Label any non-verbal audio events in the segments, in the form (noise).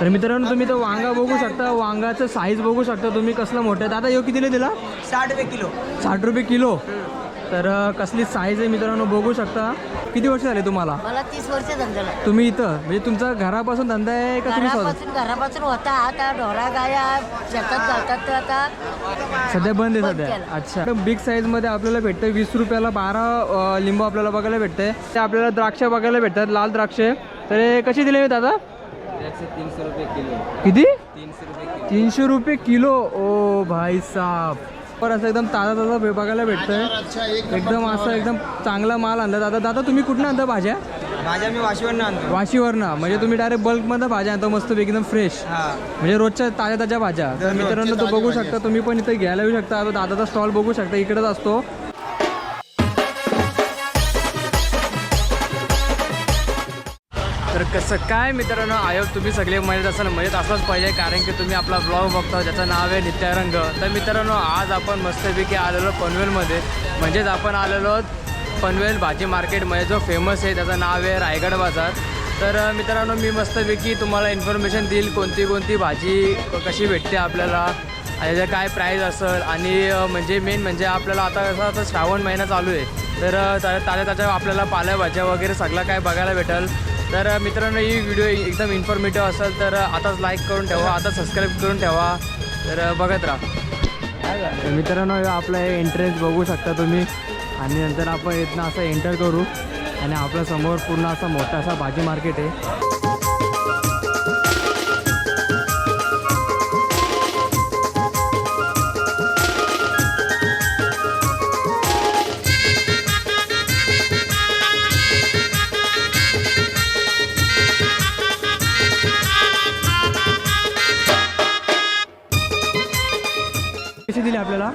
तर मित्रांनो तुम्ही तो वांगा बघू शकता. वांगाचं साईज बघू शकता तुम्ही कसलं मोठं दादा यो कितीला दिला साठ रुपये किलो. साठ रुपये किलो? तर कसली साईज आहे मित्रांनो बघू शकता. किती वर्ष झाले तुम्हाला? मला तीस वर्ष आहे. तुम्ही इथं? म्हणजे तुमचा घरापासून धंदा आहे का तुम्ही स्वतः? घरापासून घरापासून होता आता ढोरा गाया शेतात घालतात तर आता सध्या बंद आहे सध्या? केलं. अच्छा. बिग साईजमध्ये आपल्याला भेटतं वीस रुपयाला बारा अं, लिंबू आपल्याला बघायला भेटतंय. ते आपल्याला द्राक्ष बघायला भेटतात लाल द्राक्ष. तर हे कशी दिले दादा? किती? तीनशे रुपये किलो. तीनशे रुपये किलो? ओ भाई साहब. पर असं एकदम ताजा ताजा बघायला भेटतंय. एकदम असं एकदम चांगला माल आणला. दादा दादा तुम्ही कुठनं आणता भाज्या? भाज्या मी वाशीवरनं आणतो. वाशीवरनं. म्हणजे तुम्ही डायरेक्ट बल्कमध्ये भाज्या आणता मस्त एकदम फ्रेश हा. म्हणजे रोजच्या ताज्या ताज्या भाज्या. तर मित्रांनो तो बघू शकता तुम्ही पण इथे घ्यायला येऊ शकता. आता दादाचा स्टॉल बघू शकता इकडेच असतो. कसं काय मित्रांनो आयोग तुम्ही सगळे मजेत असाल मजेत असलाच पाहिजे कारण की तुम्ही आपला ब्लॉग बघता ज्याचं नाव आहे नित्यारंग तर मित्रांनो आज आपण मस्तपैकी आलेलो पनवेलमध्ये. म्हणजेच आपण आलेलो आहोत पनवेल भाजी मार्केटमध्ये जो फेमस आहे त्याचं नाव आहे रायगड बाजार. तर मित्रांनो मी मस्तपैकी तुम्हाला इन्फॉर्मेशन देईल कोणती कोणती भाजी कशी भेटते आपल्याला आणि त्याचं काय प्राईज असेल आणि म्हणजे मेन म्हणजे आपल्याला आता कसं आता श्रावण महिना चालू आहे. तर त्या ता- आपल्याला पालेभाज्या वगैरे सगळं काय बघायला भेटेल. तर मित्रांनो ही व्हिडिओ एकदम इन्फॉर्मेटिव्ह असेल तर आताच लाईक करून ठेवा आता सबस्क्राईब करून ठेवा. तर बघत राहा. मित्रांनो आपला आपलं हे एंट्रन्स बघू शकता तुम्ही. आणि नंतर आपण इथनं असं एंटर करू. आणि आपल्यासमोर पूर्ण असा मोठा असा भाजी मार्केट आहे.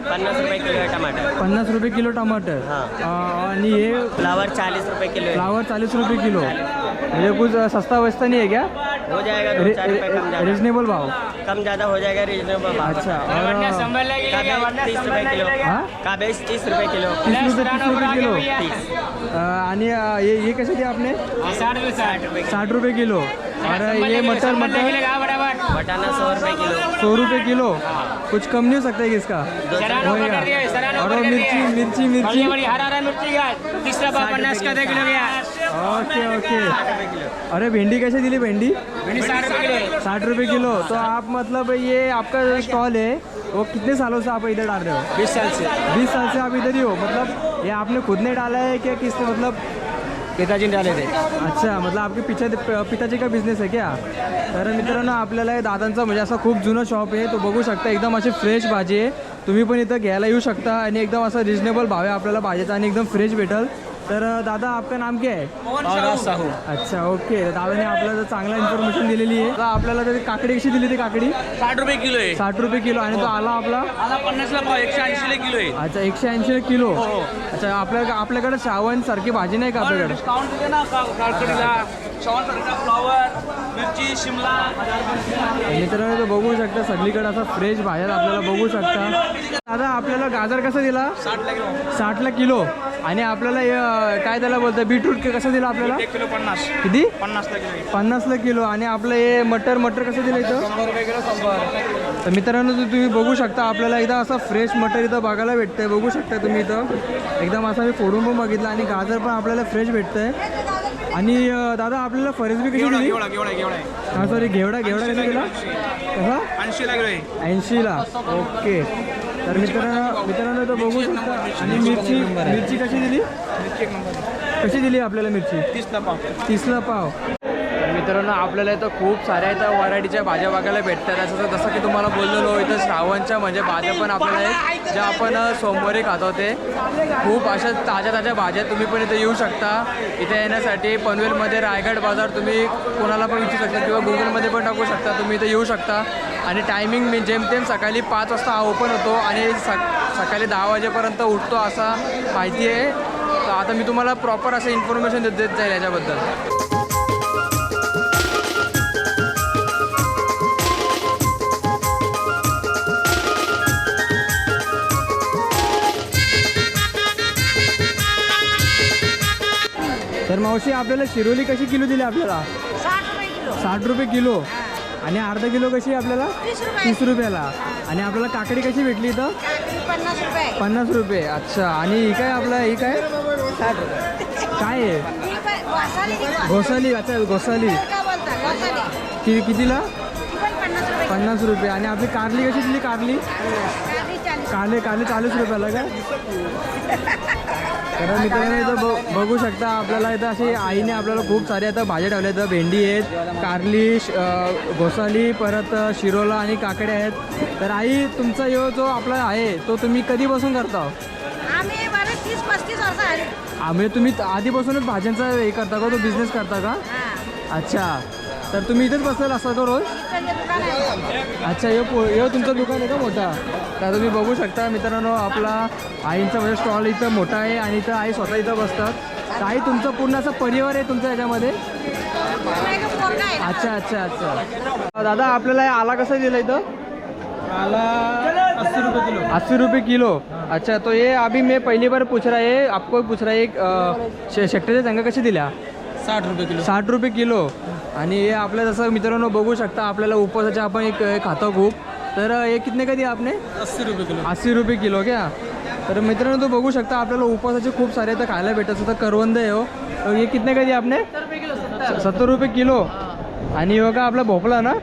पन्नास रुपए किलो है टमाटर. पन्नास रुपये किलो टमाटर. हाँ। अं, आणि हे फ्लावर चालीस रुपए किलो है फ्लावर चालीस रुपये किलो. म्हणजे कुछ सस्ता वस्ता नहीं है क्या? हो जाएगा दो चार रुपए कम ज़्यादा रिजनेबल भाव? कम ज़्यादा हो जाएगा रीजनेबल भाव. अच्छा और काबेज तीस रुपए किलो. हाँ? काबेज तीस रुपए किलो. तीस रुपये तीस रुपये किलो. आणि अं, ये ये कैसे दिया आपने? साठ रुपए साठ. रुपए साठ रुपये किलो. और ये मटर मटर. बटाना सौ रुपए किलो। सौ रुपये किलो? कुछ कम नहीं हो सकता है इसका? और मिर्ची मिर्ची मिर्ची। Okay okay. अरे भिंडी कैसे दिली भिंडी? साठ रुपए किलो। रुपये किलो। तो आप मतलब ये आपका जो स्टॉल है वो कितने सालों से आप इधर डाल रहे हो? बीस साल से। बीस साल से आप इधर ही हो। मतलब ये आपने खुद ने डाला है क्या किसने मतलब पिताजी ने डाले थे अच्छा मतलब आपके पिता पिताजी का बिझनेस आहे क्या? तर मित्रांनो आपल्याला हे दादांचा म्हणजे असं खूप जुनं शॉप आहे. तो बघू शकता एकदम अशी फ्रेश भाजी आहे. तुम्ही पण इथं घ्यायला येऊ शकता आणि एकदम असं रिजनेबल भाव आहे आपल्याला भाजीचा आणि एकदम फ्रेश भेटल. तर दादा आपका नाम क्या है? साहू. अच्छा ओके. दादाने आपल्याला चांगला इन्फॉर्मेशन दिलेली आहे आपल्याला तरी काकडी कशी दिली ती काकडी? साठ रुपये किलो आहे. साठ रुपये किलो. आणि तो आला आपला? आला पन्नासला पाव एकशे ऐंशीला किलो आहे. अच्छा एकशे ऐंशी किलो? अच्छा आपल्या आपल्याकडे श्रावण सारखी भाजी नाही का आपल्याकडे? डिस्काउंट दिले ना का- काकडीला? श्रावण सारखा फ्लॉवर मिरची शिमला. मित्रांनो तो बघू शकता सगळीकडे असा फ्रेश भाज्या आपल्याला बघू शकता. दादा आपल्याला गाजर कसं दिला? साठला किलो. साठला किलो. आणि आपल्याला हे, काय त्याला बोलतं बीटरूट कसं दिलं आपल्याला? एक किलो पन्नास. किती? पन्नासला किलो. पन्नासला किलो. आणि आपलं हे मटर मटर कसं दिलं इथं? शंभर रुपये किलो शंभर. तर मित्रांनो तु- तुम्ही बघू शकता आपल्याला एकदा असं फ्रेश मटर इथं बघायला भेटतंय. बघू शकता तुम्ही इथं. एकदम असं मी फोडून पण बघितलं आणि गाजर पण आपल्याला फ्रेश भेटतंय. आणि अं, दादा आपल्याला फरसबी कशी घेवडा दिली? घेवडा घेवडा घेवडा. आहे हा सॉरी घेवडा घेवडा कसा दिला? कसा? ऐंशीला किलो आहे. ऐंशीला ओके. तर मित्रांनो मित्रांनो तो बघू शकता. आणि मिरची मिरची कशी दिली? मिरची एक नंबर कशी दिली आपल्याला मिरची? तीसला पाव. तीसला पाव मित्रांनो आपल्याला इथं खूप साऱ्या इथं व्हरायटीच्या भाज्या बघायला भेटतात. असं जसं की तुम्हाला बोललेलो इथं श्रावणच्या म्हणजे भाज्या पण आपल्याला आहेत, ज्या आपण सोमवारी खातो ते खूप अशा ताज्या ताज्या भाज्या तुम्ही पण इथे येऊ शकता. इथे येण्यासाठी पनवेलमध्ये रायगड बाजार तुम्ही कोणाला पण विचारू शकता किंवा गुगलमध्ये पण टाकू शकता. तुम्ही इथे येऊ शकता. आणि टायमिंग मी जेमतेम सकाळी पाच वाजता हा ओपन होतो आणि सक सकाळी दहा वाजेपर्यंत उठतो असा माहिती आहे. तर आता मी तुम्हाला प्रॉपर असं इन्फॉर्मेशन देत देत जाईल याच्याबद्दल. तर मावशी आपल्याला शिरोली कशी किलो दिली आपल्याला? साठ रुपये किलो. साठ रुपये किलो. आणि अर्धा किलो कशी आहे आपल्याला? तीस रुपये. तीस रुपयाला. आणि आपल्याला काकडी कशी भेटली इथं? पन्नास रुपये. पन्नास रुपये. अच्छा. आणि ही काय आपलं ही काय? काय आहे. घोसाली अच्छा घोसाली. कि कितीला? पन्नास रुपये. आणि आपली कारली कशी दिली? कारली? कारले कारले चाळीस रुपयाला काय (laughs) तर मित्रांनो इथं बघू शकता आपल्याला इथं अशी आईने आपल्याला खूप सारे आता भाज्या ठेवल्या इथं भेंडी आहेत कारली घोसाली परत शिरोला आणि काकड्या आहेत. तर आई तुमचा यो जो आपला आहे तो तुम्ही कधीपासून करता? आम्ही आम्ही तुम्ही आधीपासूनच भाज्यांचा हे करता का? तो बिझनेस करता का? हा. अच्छा. तर तुम्ही इथेच बसलेला असता का रोज? अच्छा यो पो यो तुमचं दुकान आहे का मोठा? तर तुम्ही बघू शकता मित्रांनो आपला आईंचा म्हणजे स्टॉल इथं मोठा आहे आणि इथं आई स्वतः इथं बसतात. तर आई तुमचा पूर्ण असा परिवार आहे तुमच्या आहे ना. अच्छा अच्छा अच्छा. दादा आपल्याला हे आला कसा दिला इथं? आला अस्सी रुपये किलो. अस्सी रुपये किलो. अच्छा तो ये अभी मैं पहली बार पूछ रहा है आपको पूछ रहा है एक शे शेकट्याच्या शेंगा कशी दिल्या? साठ रुपये किलो. साठ रुपये किलो. आणि हे आपल्या जसं मित्रांनो बघू शकता आपल्याला उपवासाचे आपण एक खातो खूप. तर हे कितने का दिया आपने? अस्सी रुपये किलो. अस्सी रुपये किलो क्या? तर मित्रांनो तो बघू शकता आपल्याला उपवासाचे खूप सारे तर खायला भेटत तर करवंद आहे हो. तर हे कितने का दिया आपने? सत्तर रुपये किलो आणि हो का आपला भोपळा ना?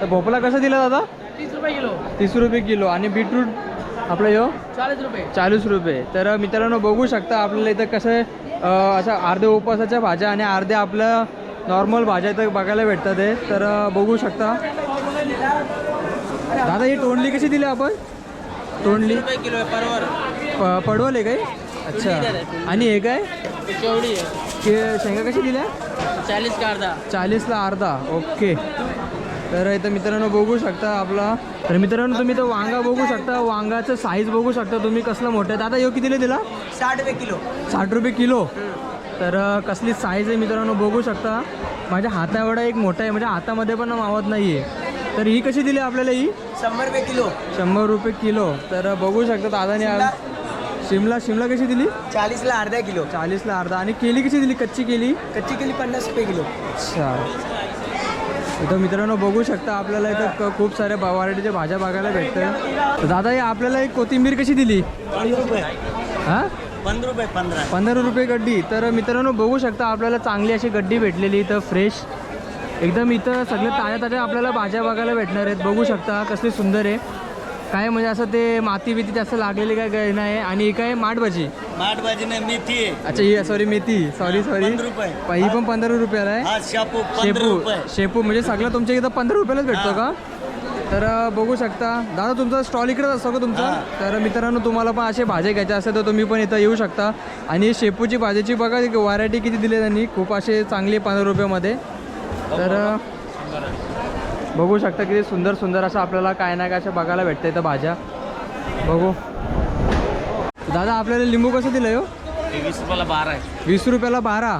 तर भोपळा कसा दिला दादा? तीस रुपये किलो. तीस रुपये किलो. आणि बीटरूट आपलं यो चाळीस रुपये. चाळीस रुपये. तर मित्रांनो बघू शकता आपल्याला इथं कसं अं, अशा अर्ध्या उपवासाच्या भाज्या आणि अर्ध्या आपल्या नॉर्मल भाज्या इथं बघायला भेटतात आहे तर बघू शकता. दादा ही तोंडली कशी दिली आपण? तोंडली? किलो आहे परवर पडवल आहे काय? अच्छा. आणि हे काय? केवढी के शेंगा कशी दिल्या? चाळीस का अर्धा. चाळीसला अर्धा. ओके. तर इथं मित्रांनो बघू शकता आपला तर मित्रांनो तुम्ही तर वांगा बघू शकता. वांगाचं साईज बघू शकता तुम्ही कसलं मोठं आहे. दादा यो कितीला दिला? साठ रुपये किलो. साठ रुपये किलो. तर कसली साईज आहे मित्रांनो बघू शकता. माझ्या हाता एवढा एक मोठा आहे. म्हणजे हातामध्ये पण मावत नाही आहे तर ही कशी दिली आपल्याला ही? शंभर रुपये किलो. शंभर रुपये किलो. तर बघू शकता दादाने आज. शिमला शिमला कशी दिली? चाळीसला अर्धा किलो. चाळीसला अर्धा. आणि केली कशी दिली? कच्ची केली? कच्ची केली पन्नास रुपये किलो. अच्छा. इथं मित्रांनो बघू शकता आपल्याला इथं खूप साऱ्या व्हरायटीच्या भाज्या बघायला भेटतात दादा हे आपल्याला एक कोथिंबीर कशी दिली? हां? पंधरा रुपये पंधरा. पंधरा रुपये गड्डी. तर मित्रांनो बघू शकता आपल्याला चांगली अशी गड्डी भेटलेली इथं फ्रेश एकदम इथं सगळं ताज्या ताज्या आपल्याला भाज्या बघायला भेटणार आहेत. बघू शकता कसली सुंदर आहे. काय म्हणजे असं ते माती बिती जास्त लागलेली काय नाही. आणि ही काय माठ भाजी माठ भाजी नाही मेथी आहे. अच्छा ही सॉरी मेथी. सॉरी सॉरी पंधरा रुपये. ही पण पंधरा रुपयाला आहे. हा शापू पंधरा शेपू रुपये. शेपू म्हणजे सगळं तुमच्या इथं पंधरा रुपयालाच भेटतो का? तर अं, बघू शकता. दादा तुमचा स्टॉल इकडेच असतो का तुमचा? तर मित्रांनो तुम्हाला पण असे भाज्या घ्यायच्या असेल तर तुम्ही पण इथं येऊ शकता. आणि शेपूची भाजीची बघा व्हरायटी किती दिली त्यांनी. खूप असे चांगली पंधरा रुपयामध्ये. तर बघू. शकता किती सुंदर सुंदर असं आपल्याला काय ना काय असं बघायला भेटतं इथं भाज्या. बघू. दादा आपल्याला लिंबू कसं दिलं हो? वीस रुपयाला बारा आहे. वीस रुपयाला बारा.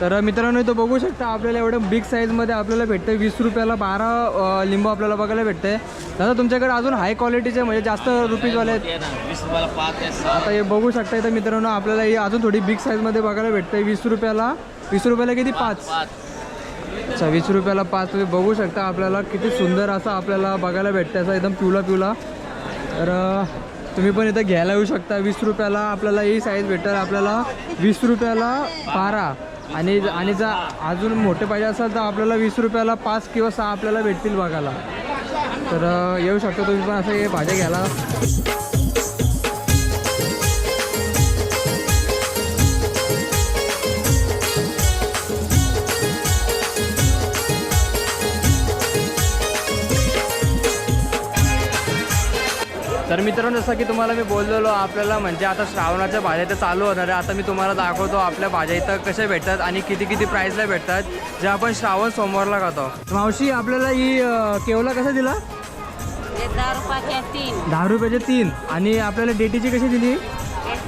तर मित्रांनो इथं बघू शकता आपल्याला एवढं बिग साईजमध्ये आपल्याला भेटतं वीस रुपयाला बारा लिंबू आपल्याला बघायला भेटतंय. दादा तुमच्याकडे अजून हाय क्वालिटीचे म्हणजे जास्त रुपीजवाले आहेत? ते वीस रुपयाला पाच आहे आता हे बघू शकता इथं मित्रांनो आपल्याला ही अजून थोडी बिग साईजमध्ये बघायला भेटतंय. वीस रुपयाला वीस रुपयाला किती? पाच. पाच अच्छा वीस रुपयाला पाच तुम्ही बघू शकता आपल्याला किती सुंदर असं आपल्याला बघायला भेटतं असं एकदम पिवला पिवला तर तुम्ही पण इथं घ्यायला येऊ शकता. वीस रुपयाला आपल्याला ही साईज भेटेल. आपल्याला वीस रुपयाला बारा. आणि आणि जर अजून मोठे पाहिजे असेल तर आपल्याला वीस रुपयाला पाच किंवा सहा आपल्याला भेटतील बघायला. तर येऊ शकता तुम्ही पण असं हे भाज्या घ्यायला. तर मित्रांनो जसं की तुम्हाला मी बोललेलो आपल्याला म्हणजे आता श्रावणाच्या भाज्या तर चालू होणार आहे आता मी तुम्हाला दाखवतो आपल्या भाज्या इथं कशा भेटतात आणि किती किती प्राईसला भेटतात जे आपण श्रावण सोमवारला खातो. मावशी आपल्याला ही केवला कसा दिला? दहा रुपयाच्या रुपयाचे तीन. आणि आपल्याला डेटीची कशी दिली?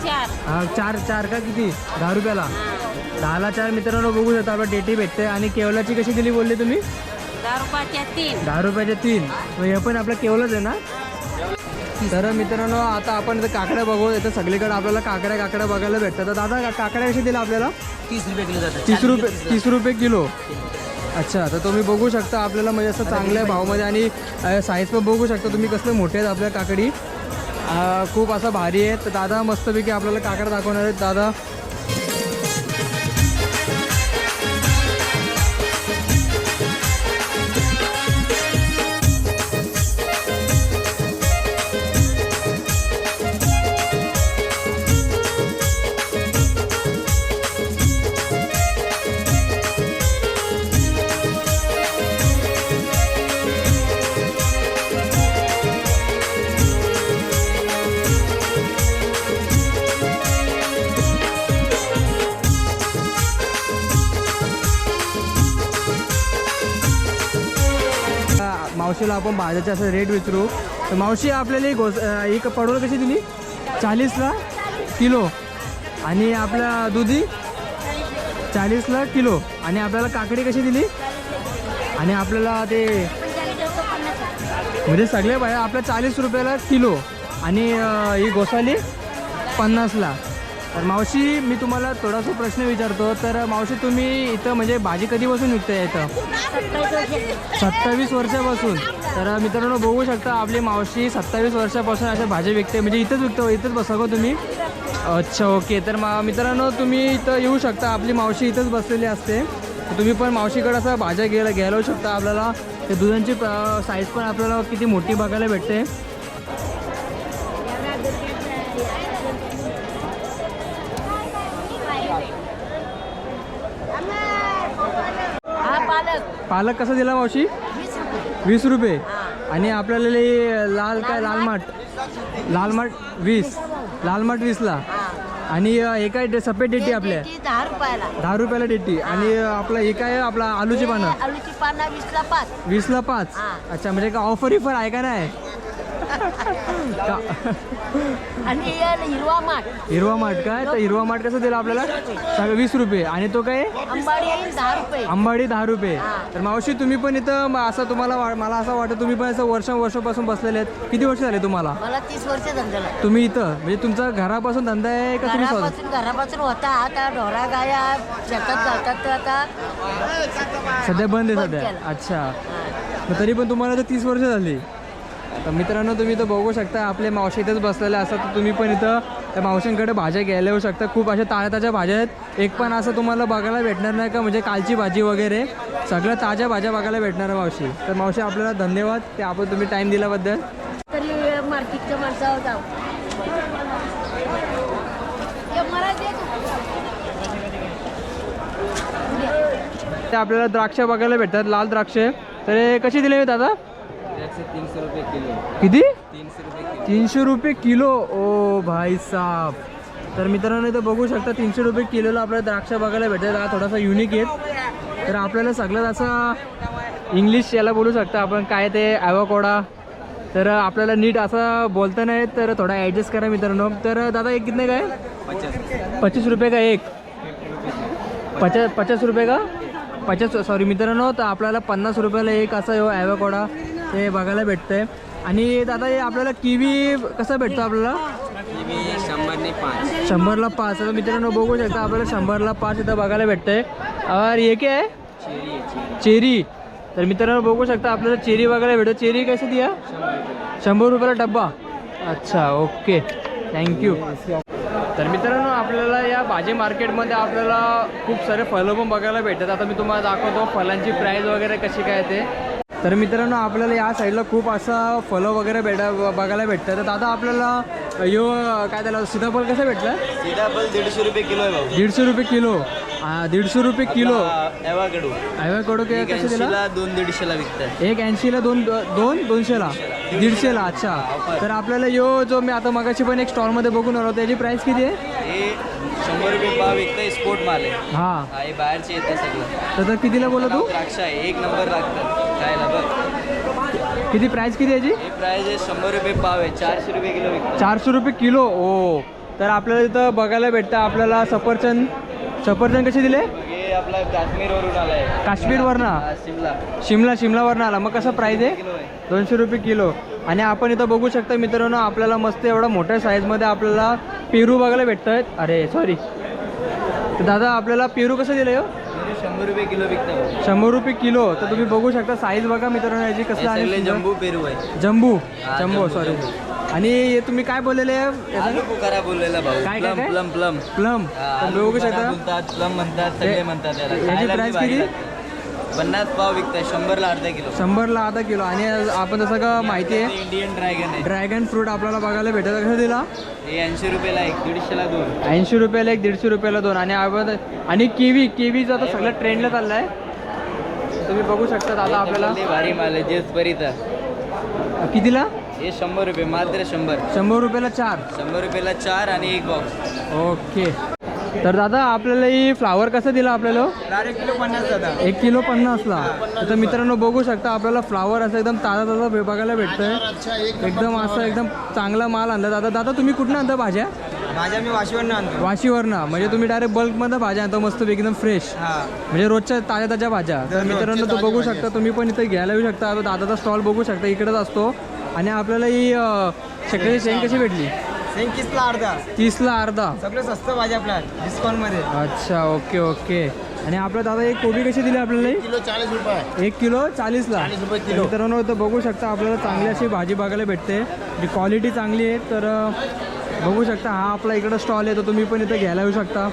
चार. चार चार का किती? दहा रुपयाला. दहाला चार मित्रांनो बघू शकता आपल्याला डेटी भेटते. आणि केवलाची कशी दिली बोलले तुम्ही? दहा रुपयाच्या तीन. दहा रुपयाचे तीन. हे पण आपलं केवलंच आहे ना? तर मित्रांनो आता आपण इथं काकड्या बघू. इथं सगळीकडे आपल्याला काकड्या काकड्या बघायला भेटतात. तर दादा काकड्या कशी दिल्या आपल्याला? तीस रुपये किलो जातात. तीस रुपये तीस रुपये किलो. अच्छा तर तुम्ही बघू शकता आपल्याला म्हणजे असं चांगल्या भावामध्ये आणि साईज पण बघू शकता तुम्ही कसले मोठे आहेत आपल्या काकडी. खूप असं भारी आहे तर दादा मस्तपैकी आपल्याला काकडा दाखवणार आहेत. दादा आपण भाज्याचे असं रेट विचारू. तर मावशी आपल्याला ही गोस एक पडवळ कशी दिली? चाळीसला किलो. आणि आपल्या दुधी? चाळीसला किलो. आणि आपल्याला काकडी कशी दिली? आणि आपल्याला ते म्हणजे सगळे बाहेर आपल्या चाळीस रुपयाला किलो. आणि ही गोसाली पन्नासला. तर मावशी मी तुम्हाला थोडासा प्रश्न विचारतो. तर मावशी तुम्ही इथं म्हणजे भाजी कधीपासून विकताय इथं? सत्तावीस वर्षापासून. तर मित्रांनो बघू शकता आपली मावशी सत्तावीस वर्षापासून अशा भाज्या विकते. म्हणजे इथंच विकतो इथंच बसा तुम्ही. अच्छा ओके. तर मा मित्रांनो तुम्ही इथं येऊ शकता. आपली मावशी इथंच बसलेली असते. तुम्ही पण मावशीकडे असं भाज्या घ्यायला घ्यायला शकता आपल्याला. ते दुधांची साईज पण आपल्याला किती मोठी बघायला भेटते. पालक कसा दिला मावशी? वीस रुपये. आणि आपल्याला लाल काय लाल माठ? लाल माठ वीस. लाल माठ वीसला. आणि डे- सफेद डेटी आपल्या? दहा रुपयाला. दहा रुपयाला डेटी आणि आपलं काय आहे? आपला आलूची पानं? आलूची पानं वीसला पाच. वीसला पाच. अच्छा म्हणजे का ऑफर इफर आहे का नाही? आणि हे हिरवा माठ. हिरवा माठ काय तर हिरवा माठ कसं दिला आपल्याला? सगळं वीस रुपये. आणि तो काय? अंबाडी येईल दहा रुपये. आंबाडी दहा रुपये. तर मावशी तुम्ही पण इथं म- असं तुम्हाला वा- मला असं वाटतं तुम्ही पण असं वर्ष वर्षापासून बसलेले आहेत. किती वर्ष झाले तुम्हाला? मला तीस वर्ष धंद्याला तुम्ही इथं? म्हणजे तुमचा घरापासून धंदा आहे का तुम्ही स्वतः? घरापासून घरापासून होता. आता ढोरा गाया शेतात तर आता सध्या बंद आहे बंद सध्या? केलं. अच्छा. मग तरी पण तुम्हाला तर तीस वर्ष झाली. तर मित्रांनो तुम्ही इथं बघू शकता आपले मावशी इथंच बसलेले असतात. तर तुम्ही पण इथं त्या मावशींकडे भाज्या घ्यायला येऊ शकता. खूप अशा ताज्या ताज्या भाज्या आहेत. एक पण असं तुम्हाला बघायला भेटणार नाही का? म्हणजे कालची भाजी वगैरे. सगळ्या ताज्या भाज्या बघायला भेटणार आहे मावशी. तर मावशी आपल्याला धन्यवाद. ते आपण तुम्ही टाईम दिल्याबद्दल. मार्केटच्या माणसावर जाऊ. तू. आपल्याला द्राक्ष बघायला भेटतात लाल द्राक्ष. तर हे कशी दिले दादा तीनशे रुपये किलो. किती? तीनशे रुपये किलो. तीनशे रुपये किलो? ओ भाई साहब. तर मित्रांनो इथं बघू शकता तीनशे रुपये किलोला आपल्याला द्राक्ष बघायला भेटतात. हा थोडासा युनिक आहेत तर आपल्याला सगळ्यात असं इंग्लिश याला बोलू शकता आपण. काय ते ॲवाकोडा तर आपल्याला नीट असं बोलता नाही तर थोडा ॲडजस्ट करा मित्रांनो. तर दादा एक कितने काय पचास. पच्चीस रुपये का एक? पचास पचास रुपये का? पचास सॉरी मित्रांनो तर आपल्याला पन्नास रुपयाला एक असा हो ॲवाकोडा ते बघायला भेटतंय. आणि दादा हे आपल्याला किवी कसा भेटतो आपल्याला? शंभरला पाच. आता मित्रांनो बघू शकता आपल्याला शंभरला पाच इथं बघायला भेटतंय. और हे काय आहे? चेरी आहे चेरी. चेरी. तर मित्रांनो बघू शकता आपल्याला चेरी बघायला भेटतो चेरी कशी द्या? शंभर रुपयाला डब्बा. अच्छा ओके. थँक्यू तर मित्रांनो आपल्याला या भाजी मार्केटमध्ये आपल्याला खूप सारे फळं पण बघायला भेटतात. आता मी तुम्हाला दाखवतो फळांची प्राईस वगैरे कशी काय ते. तर मित्रांनो आपल्याला या साईडला खूप असं फळं वगैरे भेटा बघायला भेटतं तर दादा आपल्याला यो काय त्याला सीताफळ कसं भेटलं? सीताफळ दीडशे रुपये किलो आहे दीडशे रुपये किलो. दीडशे रुपये किलो. एवाकडू. कडू काय कसं दिला? दोन दीडशेला विकतात एक ऐंशीला दोन दोन दोनशेला? दीडशेला. अच्छा. तर आपल्याला यो जो मी आता मगाशी पण एक स्टॉलमध्ये बघून आलो त्याची प्राईस किती आहे? शंभर रुपये पाव विकतंय स्पोर्ट माल आहे. हां. हा बाहेरचे येतं सगळं. तर तर कितीला बोला तू? द्राक्ष आहे एक नंबर लागतात. खायला बघ. किती प्राईस किती याची? हे प्राइस आहे शंभर रुपये पाव आहे चारशे रुपये किलो चारशे रुपये किलो ओ. तर आपल्याला इथं बघायला भेटतं आपल्याला सफरचंद सफरचंद कसे दिले? हे आपला काश्मीरवरून आलाय. काश्मीरवरनं? शिमला. शिमला शिमलावरनं आला. मग कसं प्राईस आहे? दोनशे रुपये किलो. आणि आपण इथं बघू शकता मित्रांनो आपल्याला मस्त एवढा मोठ्या साईजमध्ये आपल्याला पेरू बघायला भेटत आहेत अरे सॉरी तर दादा आपल्याला पेरू कसं दिलं हो? शंभर रुपये किलो विकता भाऊ शंभर रुपये किलो. तर तुम्ही बघू शकता साईज बघा मित्रांनो याची कसं. जम्बू पेरू आहे. जम्बू. Jumbo sorry. आणि हे तुम्ही काय बोललेले आलू पुकारा बोललेला भाऊ. काय, काय, प्लम काय? Plum plum. प्लम. तर बघू पुकारा शकता. बोलतात प्लम म्हणतात हे- सगळे म्हणतात त्याला याची खायला बी price भारी किती? लागतं. पन्नास पाव विकताय शंभरला अर्धा किलो. शंभरला अर्धा किलो. आणि आपण जसं का माहिती आहे इंडियन ड्रॅगन आहे. ड्रॅगन फ्रूट आपल्याला बघायला भेटत. कसं दिला? हे ऐंशी रुपयाला एक दीडशेला दोन. ऐंशी रुपयाला एक दीडशे रुपयाला दोन. आणि आपण आणि किवी किवीचं आता सगळं ट्रेंडला चाललं आहे तुम्ही बघू शकता दादा आपल्याला. लय भारी माल आहे जेस परीचा कितीला? हे शंभर रुपये मात्र शंभर. शंभर रुपयाला चार. शंभर रुपयाला चार आणि एक बॉक्स ओके. तर दादा आपल्याला ही फ्लावर कसं दिला आपल्याला? एक किलो पन्नास दादा. एक किलो पन्नासला तर मित्रांनो बघू शकता आपल्याला फ्लावर असं एकदम ताजा ताजा भे- बघायला भेटतंय एकदम असं एकदम चांगला माल आणला. दादा दादा तुम्ही कुठनं आणता भाज्या? माझ्या मी वाशीवरनं आणतो. वाशीवरनं. म्हणजे तुम्ही डायरेक्ट बल्कमध्ये भाज्या आणता मस्त एकदम फ्रेश हा. म्हणजे रोजच्या ताज्या ताज्या भाज्या. तर मित्रांनो तो बघू शकता तुम्ही पण इथे घ्यायला येऊ शकता. आता दादाचा स्टॉल बघू शकता इकडेच असतो. आणि आपल्याला ही शेकड्याची चेन कशी भेटली? सेंकिसला अर्धा? तीसला अर्धा? सगळं स्वस्त भाजी आपल्या डिस्काउंटमध्ये. अच्छा ओके ओके. आणि आपल्या दादा एक कोबी कशी दिली आपल्याला ही? किलो चाळीस रुपये. एक किलो चाळीसला. चाळीस रुपये तर किलो. मित्रांनो इथं बघू शकता आपल्याला चांगली अशी भाजी बघायला भेटते. जी क्वालिटी चांगली आहे तर अं, बघू शकता हा आपला इकडं स्टॉल आहे तर तुम्ही पण इथं घ्यायला येऊ शकता.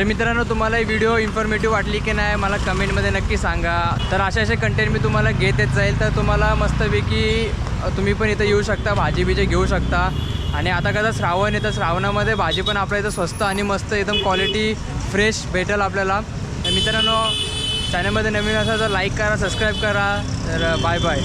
तर मित्रांनो तुम्हाला ही व्हिडिओ इन्फॉर्मेटिव्ह वाटली की नाही मला कमेंटमध्ये नक्की सांगा. तर असे असे कंटेंट मी तुम्हाला घेत येत जाईल. तर तुम्हाला मस्तपैकी तुम्ही पण इथं येऊ शकता भाजी बिजी घेऊ शकता. आणि आता कसं श्रावण येतं श्रावणामध्ये भाजी पण आपल्या इथं स्वस्त आणि मस्त एकदम क्वालिटी फ्रेश भेटेल आपल्याला. तर मित्रांनो चॅनलमध्ये नवीन असा तर लाईक करा सबस्क्राईब करा. तर बाय बाय